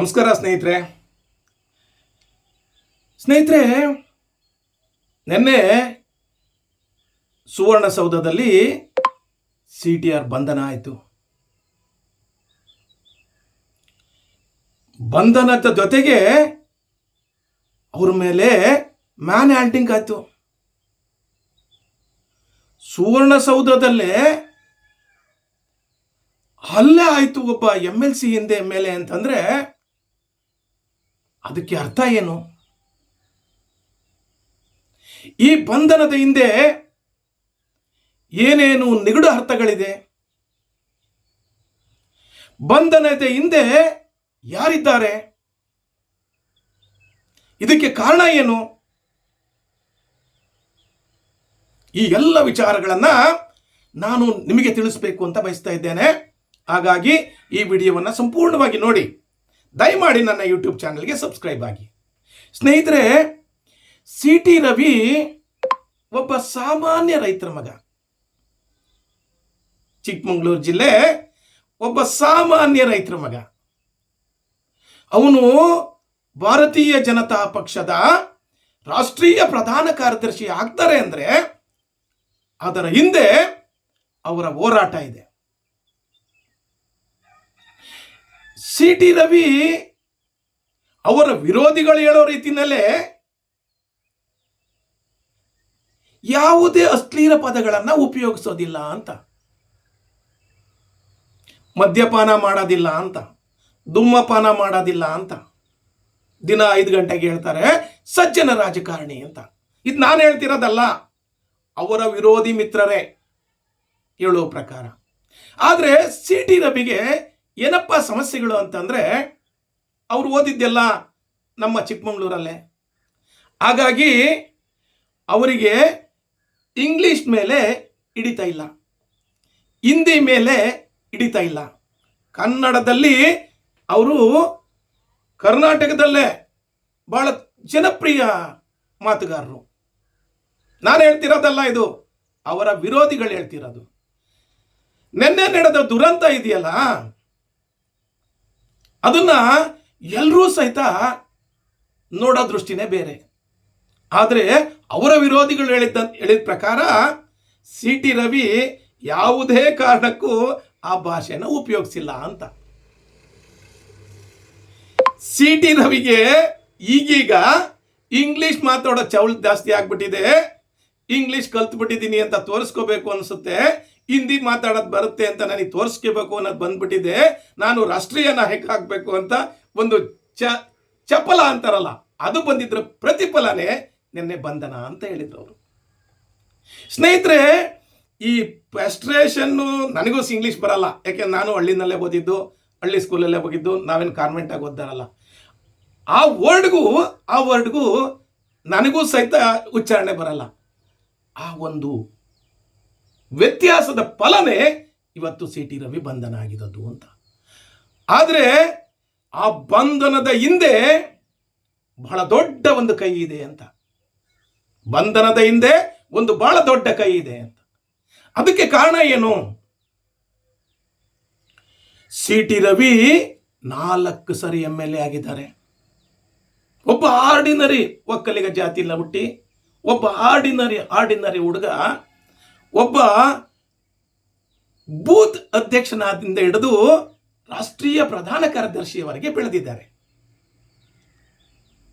ನಮಸ್ಕಾರ ಸ್ನೇಹಿತರೆ. ಸ್ನೇಹಿತರೆ, ನಿನ್ನೆ ಸುವರ್ಣಸೌಧದಲ್ಲಿ ಸಿ ಟಿ ಆರ್ ಬಂಧನ ಆಯಿತು. ಬಂಧನದ ಜೊತೆಗೆ ಅವ್ರ ಮೇಲೆ ಮ್ಯಾನ್ ಹ್ಯಾಂಟಿಂಗ್ ಆಯಿತು. ಸುವರ್ಣಸೌಧದಲ್ಲೇ ಹಲ್ಲೆ ಆಯಿತು ಒಬ್ಬ ಎಂ ಎಲ್ ಸಿ ಹಿಂದೆ ಮೇಲೆ ಅಂತಂದ್ರೆ ಅದಕ್ಕೆ ಅರ್ಥ ಏನು? ಈ ಬಂಧನದ ಹಿಂದೆ ಏನೇನು ನಿಗೂಢ ಅರ್ಥಗಳಿದೆ? ಬಂಧನದ ಹಿಂದೆ ಯಾರಿದ್ದಾರೆ? ಇದಕ್ಕೆ ಕಾರಣ ಏನು? ಈ ಎಲ್ಲ ವಿಚಾರಗಳನ್ನು ನಾನು ನಿಮಗೆ ತಿಳಿಸ್ಬೇಕು ಅಂತ ಬಯಸ್ತಾ ಇದ್ದೇನೆ. ಹಾಗಾಗಿ ಈ ವಿಡಿಯೋವನ್ನು ಸಂಪೂರ್ಣವಾಗಿ ನೋಡಿ. ದಯಮಾಡಿ ನನ್ನ ಯೂಟ್ಯೂಬ್ ಚಾನಲ್ಗೆ ಸಬ್ಸ್ಕ್ರೈಬ್ ಆಗಿ. ಸ್ನೇಹಿತರೆ ಸಿ ಟಿ ರವಿ ಒಬ್ಬ ಸಾಮಾನ್ಯ ರೈತರ ಮಗ. ಚಿಕ್ಕಮಗಳೂರು ಜಿಲ್ಲೆ ಒಬ್ಬ ಸಾಮಾನ್ಯ ರೈತರ ಮಗ. ಅವನು ಭಾರತೀಯ ಜನತಾ ಪಕ್ಷದ ರಾಷ್ಟ್ರೀಯ ಪ್ರಧಾನ ಕಾರ್ಯದರ್ಶಿ ಆಗ್ತಾರೆ ಅಂದರೆ ಅದರ ಹಿಂದೆ ಅವರ ಹೋರಾಟ ಇದೆ. ಸಿ ಟಿ ರವಿ ಅವರ ವಿರೋಧಿಗಳು ಹೇಳೋ ರೀತಿಯಲ್ಲೇ ಯಾವುದೇ ಅಶ್ಲೀಲ ಪದಗಳನ್ನು ಉಪಯೋಗಿಸೋದಿಲ್ಲ ಅಂತ. ಮದ್ಯಪಾನ ಮಾಡೋದಿಲ್ಲ ಅಂತ. ಧೂಮಪಾನ ಮಾಡೋದಿಲ್ಲ ಅಂತ. ದಿನ ಐದು ಗಂಟೆಗೆ ಹೇಳ್ತಾರೆ, ಸಜ್ಜನ ರಾಜಕಾರಣಿ ಅಂತ. ಇದು ನಾನು ಹೇಳ್ತಿರೋದಲ್ಲ, ಅವರ ವಿರೋಧಿ ಮಿತ್ರರೇ ಹೇಳೋ ಪ್ರಕಾರ. ಆದರೆ ಸಿ ಟಿ ರವಿಗೆ ಏನಪ್ಪ ಸಮಸ್ಯೆಗಳು ಅಂತಂದರೆ ಅವರು ಓದಿದ್ದೆಲ್ಲ ನಮ್ಮ ಚಿಕ್ಕಮಗಳೂರಲ್ಲೇ. ಹಾಗಾಗಿ ಅವರಿಗೆ ಇಂಗ್ಲೀಷ್ ಮೇಲೆ ಹಿಡಿತಾ ಇಲ್ಲ. ಹಿಂದಿ ಮೇಲೆ ಹಿಡಿತಾ ಇಲ್ಲ. ಕನ್ನಡದಲ್ಲಿ ಅವರು ಕರ್ನಾಟಕದಲ್ಲೇ ಭಾಳ ಜನಪ್ರಿಯ ಮಾತುಗಾರರು. ನಾನು ಹೇಳ್ತಿರೋದಲ್ಲ ಇದು, ಅವರ ವಿರೋಧಿಗಳು ಹೇಳ್ತಿರೋದು. ನಿನ್ನೆ ನಡೆದ ದುರಂತ ಇದೆಯಲ್ಲ ಅದನ್ನ ಎಲ್ಲರೂ ಸಹಿತ ನೋಡೋ ದೃಷ್ಟಿನೇ ಬೇರೆ. ಆದರೆ ಅವರ ವಿರೋಧಿಗಳು ಹೇಳಿದ್ದ, ಹೇಳಿದ ಪ್ರಕಾರ ಸಿ ಟಿ ರವಿ ಯಾವುದೇ ಕಾರಣಕ್ಕೂ ಆ ಭಾಷೆನ ಉಪಯೋಗಿಸಿಲ್ಲ ಅಂತ. ಸಿ ಟಿ ರವಿಗೆ ಈಗೀಗ ಇಂಗ್ಲೀಷ್ ಮಾತಾಡೋ ಚೌಲ್ ಜಾಸ್ತಿ ಆಗ್ಬಿಟ್ಟಿದೆ. ಇಂಗ್ಲೀಷ್ ಕಲ್ತ್ಬಿಟ್ಟಿದ್ದೀನಿ ಅಂತ ತೋರಿಸ್ಕೋಬೇಕು ಅನಿಸುತ್ತೆ. ಹಿಂದಿ ಮಾತಾಡೋದು ಬರುತ್ತೆ ಅಂತ ನನಗೆ ತೋರಿಸ್ಕೋಬೇಕು ಅನ್ನೋದು ಬಂದ್ಬಿಟ್ಟಿದೆ. ನಾನು ರಾಷ್ಟ್ರೀಯ ನಾಯಕ ಆಗಬೇಕು ಅಂತ ಒಂದು ಚ, ಚಪಲ ಅಂತಾರಲ್ಲ, ಅದು ಬಂದಿದ್ರ ಪ್ರತಿಫಲನೇ ನಿನ್ನೆ ಬಂಧನ ಅಂತ ಹೇಳಿದ್ರು ಅವರು. ಸ್ನೇಹಿತರೆ, ಈ ಫ್ರಸ್ಟ್ರೇಷನ್ನು ನನಗೂ ಇಂಗ್ಲೀಷ್ ಬರಲ್ಲ. ಯಾಕೆಂದ್ರೆ ನಾನು ಹಳ್ಳಿನಲ್ಲೇ ಓದಿದ್ದು, ಹಳ್ಳಿ ಸ್ಕೂಲಲ್ಲೇ ಹೋಗಿದ್ದು ನಾವೇನು ಕಾನ್ವೆಂಟಾಗಿ ಓದ್ದಾರಲ್ಲ ಆ ವರ್ಡ್ಗೂ ಆ ವರ್ಡ್ಗೂ ನನಗೂ ಸಹಿತ ಉಚ್ಚಾರಣೆ ಬರಲ್ಲ. ಆ ಒಂದು ವ್ಯತ್ಯಾಸದ ಫಲನೇ ಇವತ್ತು ಸಿ ಟಿ ರವಿ ಬಂಧನ ಆಗಿರೋದು ಅಂತ. ಆದರೆ ಆ ಬಂಧನದ ಹಿಂದೆ ಬಹಳ ದೊಡ್ಡ ಒಂದು ಕೈ ಇದೆ ಅಂತ. ಬಂಧನದ ಹಿಂದೆ ಒಂದು ಬಹಳ ದೊಡ್ಡ ಕೈ ಇದೆ ಅಂತ. ಅದಕ್ಕೆ ಕಾರಣ ಏನು? ಸಿ ಟಿ ರವಿ ನಾಲ್ಕು ಸರಿ ಎಂ ಎಲ್ ಎ ಆಗಿದ್ದಾರೆ. ಒಬ್ಬ ಆರ್ಡಿನರಿ ಒಕ್ಕಲಿಗ ಜಾತಿಲ್ಲ ಹುಟ್ಟಿ, ಒಬ್ಬ ಆರ್ಡಿನರಿ ಆರ್ಡಿನರಿ ಹುಡುಗ ಒಬ್ಬ ಬೂತ್ ಅಧ್ಯಕ್ಷನಾದಿಂದ ಹಿಡಿದು ರಾಷ್ಟ್ರೀಯ ಪ್ರಧಾನ ಕಾರ್ಯದರ್ಶಿಯವರೆಗೆ ಬೆಳೆದಿದ್ದಾರೆ.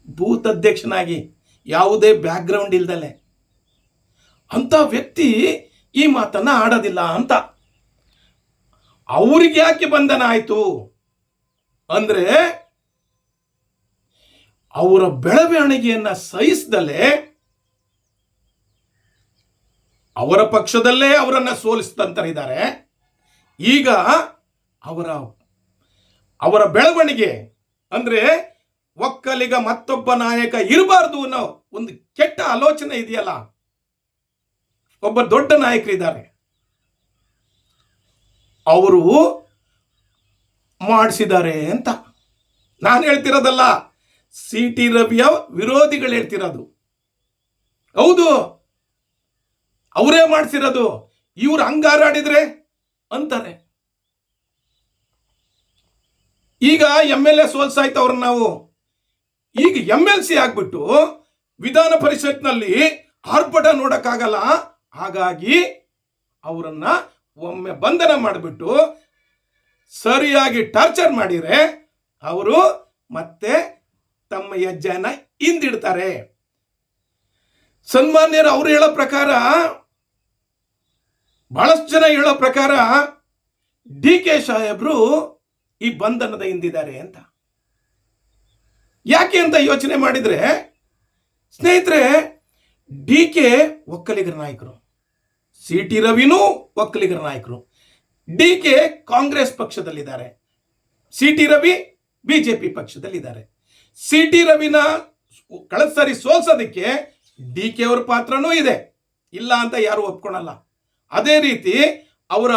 ಬೂತ್ ಅಧ್ಯಕ್ಷನಾಗಿ ಯಾವುದೇ ಬ್ಯಾಕ್ಗ್ರೌಂಡ್ ಇಲ್ದಲೆ ಅಂತ ವ್ಯಕ್ತಿ ಈ ಮಾತನ್ನ ಆಡೋದಿಲ್ಲ ಅಂತ. ಅವ್ರಿಗೆ ಯಾಕೆ ಬಂಧನ ಆಯಿತು ಅಂದ್ರೆ ಅವರ ಬೆಳವಣಿಗೆಯನ್ನ ಸಹಿಸದಲೇ ಅವರ ಪಕ್ಷದಲ್ಲೇ ಅವರನ್ನ ಸೋಲಿಸಿದಂತರಿದ್ದಾರೆ. ಈಗ ಅವರ ಅವರ ಬೆಳವಣಿಗೆ ಅಂದ್ರೆ ಒಕ್ಕಲಿಗ ಮತ್ತೊಬ್ಬ ನಾಯಕ ಇರಬಾರ್ದು ಅನ್ನೋ ಒಂದು ಕೆಟ್ಟ ಆಲೋಚನೆ ಇದೆಯಲ್ಲ? ಒಬ್ಬ ದೊಡ್ಡ ನಾಯಕರಿದ್ದಾರೆ. ಅವರು ಮಾಡಿಸಿದ್ದಾರೆ ಅಂತ ನಾನು ಹೇಳ್ತಿರೋದಲ್ಲ. ಸಿ ಟಿ ರವಿಯ ವಿರೋಧಿಗಳು ಹೇಳ್ತಿರೋದು. ಹೌದು. ಅವರೇ ಮಾಡಿಸಿರೋದು. ಇವ್ರು ಹಂಗಾರಾಡಿದ್ರೆ ಅಂತಾರೆ. ಈಗ ಎಂ ಎಲ್ ಎ ಸೋಲ್ಸಾಯ್ತು ಅವ್ರನ್ನ ನಾವು. ಈಗ ಎಂ ಎಲ್ ಸಿ ಆಗ್ಬಿಟ್ಟು ವಿಧಾನ ಪರಿಷತ್ನಲ್ಲಿ ಆರ್ಭಟ ನೋಡಕ್ಕಾಗಲ್ಲ? ಹಾಗಾಗಿ ಅವರನ್ನ ಒಮ್ಮೆ ಬಂಧನ ಮಾಡಿಬಿಟ್ಟು ಸರಿಯಾಗಿ ಟಾರ್ಚರ್ ಮಾಡಿದ್ರೆ ಅವರು ಮತ್ತೆ ತಮ್ಮ ಹೆಜ್ಜೆನ ಹಿಂದಿಡ್ತಾರೆ. ಸನ್ಮಾನ್ಯರು ಅವ್ರು ಹೇಳೋ ಪ್ರಕಾರ ಬಹಳಷ್ಟು ಜನ ಹೇಳೋ ಪ್ರಕಾರ ಡಿ ಕೆ ಸಾಹೇಬ್ರು ಈ ಬಂಧನದ ಹಿಂದಿದ್ದಾರೆ ಅಂತ. ಯಾಕೆ ಅಂತ ಯೋಚನೆ ಮಾಡಿದ್ರೆ ಸ್ನೇಹಿತರೆ, ಡಿ ಕೆ ಒಕ್ಕಲಿಗರ ನಾಯಕರು, ಸಿ ಟಿ ರವಿನೂ ಒಕ್ಕಲಿಗರ ನಾಯಕರು, ಡಿ ಕೆ ಕಾಂಗ್ರೆಸ್ ಪಕ್ಷದಲ್ಲಿದ್ದಾರೆ, ಸಿ ಟಿ ರವಿ ಬಿಜೆಪಿ ಪಕ್ಷದಲ್ಲಿದ್ದಾರೆ. ಸಿ ಟಿ ರವಿನ ಕಳೆದ ಸಾರಿ ಸೋಲ್ಸೋದಕ್ಕೆ ಡಿ ಕೆ ಅವ್ರ ಪಾತ್ರನೂ ಇದೆ. ಇಲ್ಲ ಅಂತ ಯಾರು ಒಪ್ಕೊಳಲ್ಲ. ಅದೇ ರೀತಿ ಅವರ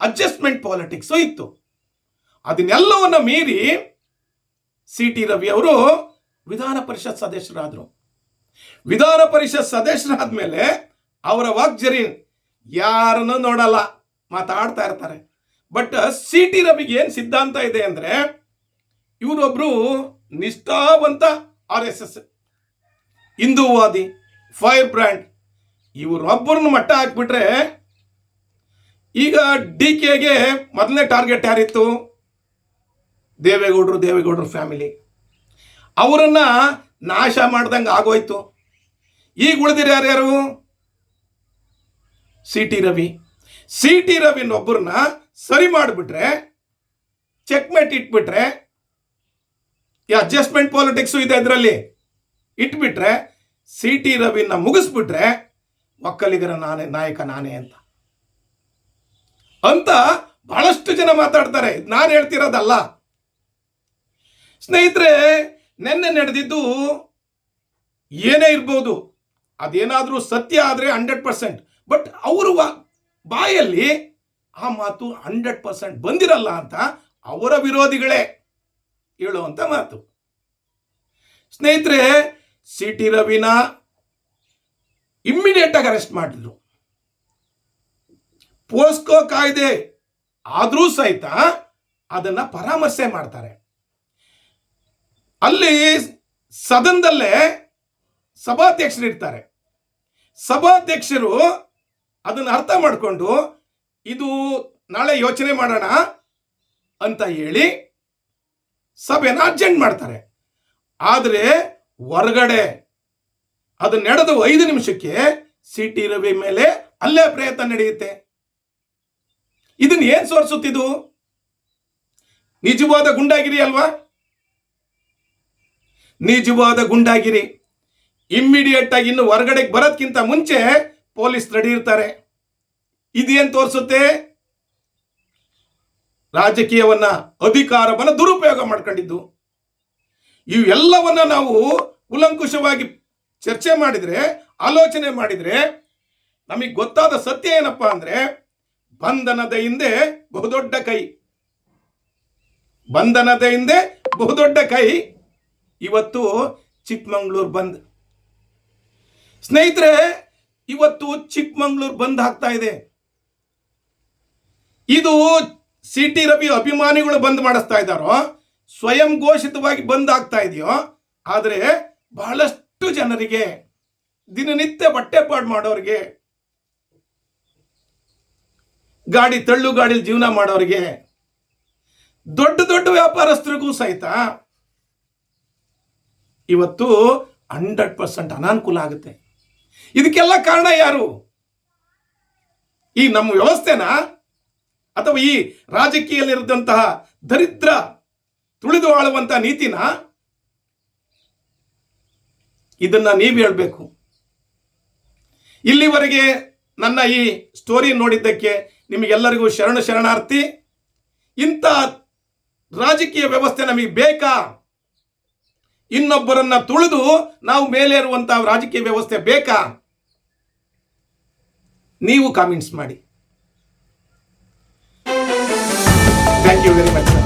ಅಡ್ಜಸ್ಟ್ಮೆಂಟ್ ಪಾಲಿಟಿಕ್ಸು ಇತ್ತು. ಅದನ್ನೆಲ್ಲವನ್ನ ಮೀರಿ ಸಿ ಟಿ ರವಿ ಅವರು ವಿಧಾನ ಪರಿಷತ್ ಸದಸ್ಯರಾದರು. ವಿಧಾನ ಪರಿಷತ್ ಸದಸ್ಯರಾದ ಮೇಲೆ ಅವರ ವಾಗ್ಜರಿ ಯಾರನ್ನು ನೋಡಲ್ಲ, ಮಾತಾಡ್ತಾ ಇರ್ತಾರೆ. ಬಟ್ ಸಿ ಟಿ ರವಿಗೆ ಏನು ಸಿದ್ಧಾಂತ ಇದೆ ಅಂದರೆ ಇವರೊಬ್ಬರು ನಿಷ್ಠಾವಂತ ಆರ್ ಎಸ್ ಎಸ್ ಹಿಂದೂವಾದಿ ಫೈರ್ ಬ್ರ್ಯಾಂಡ್ ಇವರೊಬ್ಬರನ್ನ ಮಟ್ಟ ಹಾಕ್ಬಿಟ್ರೆ ಈಗ ಡಿ ಕೆಗೆ ಮೊದಲನೇ ಟಾರ್ಗೆಟ್ ಯಾರಿತ್ತು? ದೇವೇಗೌಡರು ದೇವೇಗೌಡರು ಫ್ಯಾಮಿಲಿ. ಅವರನ್ನ ನಾಶ ಮಾಡ್ದಂಗೆ ಆಗೋಯ್ತು. ಈಗ ಉಳಿದಿರ ಯಾರ್ಯಾರು? C T Ravi. C T ರವಿನ ಒಬ್ಬರನ್ನ ಸರಿ ಮಾಡಿಬಿಟ್ರೆ ಚೆಕ್ಮೇಟ್ ಇಟ್ಬಿಟ್ರೆ, ಈ ಅಡ್ಜಸ್ಟ್ಮೆಂಟ್ ಪಾಲಿಟಿಕ್ಸು ಇದೆ ಅದರಲ್ಲಿ. ಇಟ್ಬಿಟ್ರೆ, ಸಿ ಟಿ ರವಿನ ಮುಗಿಸ್ಬಿಟ್ರೆ ಒಕ್ಕಲಿಗರ ನಾನೇ ನಾಯಕ ನಾನೇ ಅಂತ. ಅಂತ ಬಹಳಷ್ಟು ಜನ ಮಾತಾಡ್ತಾರೆ. ನಾನು ಹೇಳ್ತಿರೋದಲ್ಲ. ಸ್ನೇಹಿತರೆ, ನಿನ್ನೆ ನಡೆದಿದ್ದು ಏನೇ ಇರ್ಬೋದು. ಅದೇನಾದರೂ ಸತ್ಯ ಆದರೆ ಹಂಡ್ರೆಡ್ ಪರ್ಸೆಂಟ್. ಬಟ್ ಅವರು ಬಾಯಲ್ಲಿ ಆ ಮಾತು ಹಂಡ್ರೆಡ್ ಪರ್ಸೆಂಟ್ ಬಂದಿರಲ್ಲ ಅಂತ ಅವರ ವಿರೋಧಿಗಳೇ ಹೇಳುವಂಥ ಮಾತು. ಸ್ನೇಹಿತರೆ, ಸಿ ಟಿ ರವಿನ ಇಮ್ಮಿಡಿಯೇಟಾಗಿ ಅರೆಸ್ಟ್ ಮಾಡಿದ್ರು. ಪೋಸ್ಕೋ ಕಾಯ್ದೆ. ಆದರೂ ಸಹಿತ ಅದನ್ನ ಪರಾಮರ್ಶೆ ಮಾಡ್ತಾರೆ. ಅಲ್ಲಿ ಸದನದಲ್ಲೇ ಸಭಾಧ್ಯಕ್ಷರು ಇರ್ತಾರೆ ಸಭಾಧ್ಯಕ್ಷರು ಅದನ್ನು ಅರ್ಥ ಮಾಡಿಕೊಂಡು, ಇದು ನಾಳೆ ಯೋಚನೆ ಮಾಡೋಣ ಅಂತ ಹೇಳಿ ಸಭೆನ ಅರ್ಜೆಂಟ್ ಮಾಡ್ತಾರೆ. ಆದರೆ ಹೊರಗಡೆ ಅದು ನಡೆದು ಐದು ನಿಮಿಷಕ್ಕೆ ಸಿಟಿ ರವಿ ಮೇಲೆ ಅಲ್ಲೇ ಪ್ರಯತ್ನ ನಡೆಯುತ್ತೆ. ಇದನ್ನ ಏನ್ ಸೋರಿಸುತ್ತಿದ್ದು ನಿಜವಾದ ಗುಂಡಾಗಿರಿ ಅಲ್ವಾ? ನಿಜವಾದ ಗುಂಡಾಗಿರಿ. ಇಮ್ಮಿಡಿಯೇಟ್ ಆಗಿ ಇನ್ನು ಹೊರಗಡೆಗೆ ಬರೋದ್ಕಿಂತ ಮುಂಚೆ ಪೊಲೀಸ್ ರೆಡಿ ಇರ್ತಾರೆ. ಇದೇನ್ ತೋರಿಸುತ್ತೆ? ರಾಜಕೀಯವನ್ನ ಅಧಿಕಾರವನ್ನ ದುರುಪಯೋಗ ಮಾಡ್ಕೊಂಡಿದ್ದು. ಇವೆಲ್ಲವನ್ನ ನಾವು ಕುಲಂಕುಷವಾಗಿ ಚರ್ಚೆ ಮಾಡಿದ್ರೆ, ಆಲೋಚನೆ ಮಾಡಿದ್ರೆ ನಮಗೆ ಗೊತ್ತಾದ ಸತ್ಯ ಏನಪ್ಪಾ ಅಂದ್ರೆ ಬಂಧನದ ಹಿಂದೆ ಬಹುದೊಡ್ಡ ಕೈ. ಬಂಧನದ ಹಿಂದೆ ಬಹುದೊಡ್ಡ ಕೈ. ಇವತ್ತು ಚಿಕ್ಕಮಂಗ್ಳೂರು ಬಂದ್. ಸ್ನೇಹಿತರೆ, ಇವತ್ತು ಚಿಕ್ಕಮಂಗ್ಳೂರು ಬಂದ್ ಆಗ್ತಾ ಇದೆ. ಇದು ಸಿ ಟಿ ರವಿ ಅಭಿಮಾನಿಗಳು ಬಂದ್ ಮಾಡಿಸ್ತಾ ಇದ್ದಾರೋ, ಸ್ವಯಂ ಘೋಷಿತವಾಗಿ ಬಂದ್ ಆಗ್ತಾ ಇದೆಯೋ, ಆದರೆ ಬಹಳಷ್ಟು ಜನರಿಗೆ ದಿನನಿತ್ಯ ಬಟ್ಟೆ ಪಾಡು ಮಾಡೋರಿಗೆ ಗಾಡಿ ತಳ್ಳು ಗಾಡಿಲಿ ಜೀವನ ಮಾಡೋರಿಗೆ ದೊಡ್ಡ ದೊಡ್ಡ ವ್ಯಾಪಾರಸ್ಥರಿಗೂ ಸಹಿತ ಇವತ್ತು ಹಂಡ್ರೆಡ್ ಪರ್ಸೆಂಟ್ ಅನಾನುಕೂಲ ಆಗುತ್ತೆ. ಇದಕ್ಕೆಲ್ಲ ಕಾರಣ ಯಾರು? ಈ ನಮ್ಮ ವ್ಯವಸ್ಥೆನ? ಅಥವಾ ಈ ರಾಜಕೀಯದಲ್ಲಿರದಂತಹ ದರಿದ್ರ ತುಳಿದು ಆಳುವಂತಹ ನೀತಿನ? ಇದನ್ನ ನೀವು ಹೇಳಬೇಕು. ಇಲ್ಲಿವರೆಗೆ ನನ್ನ ಈ ಸ್ಟೋರಿ ನೋಡಿದ್ದಕ್ಕೆ ನಿಮಗೆಲ್ಲರಿಗೂ ಶರಣ ಶರಣಾರ್ಥಿ, ಇಂಥ ರಾಜಕೀಯ ವ್ಯವಸ್ಥೆ ನಮಗೆ ಬೇಕಾ? ಇನ್ನೊಬ್ಬರನ್ನ ತುಳಿದು ನಾವು ಮೇಲೇರುವಂತಹ ರಾಜಕೀಯ ವ್ಯವಸ್ಥೆ ಬೇಕಾ? ನೀವು ಕಾಮೆಂಟ್ಸ್ ಮಾಡಿ. Thank you very much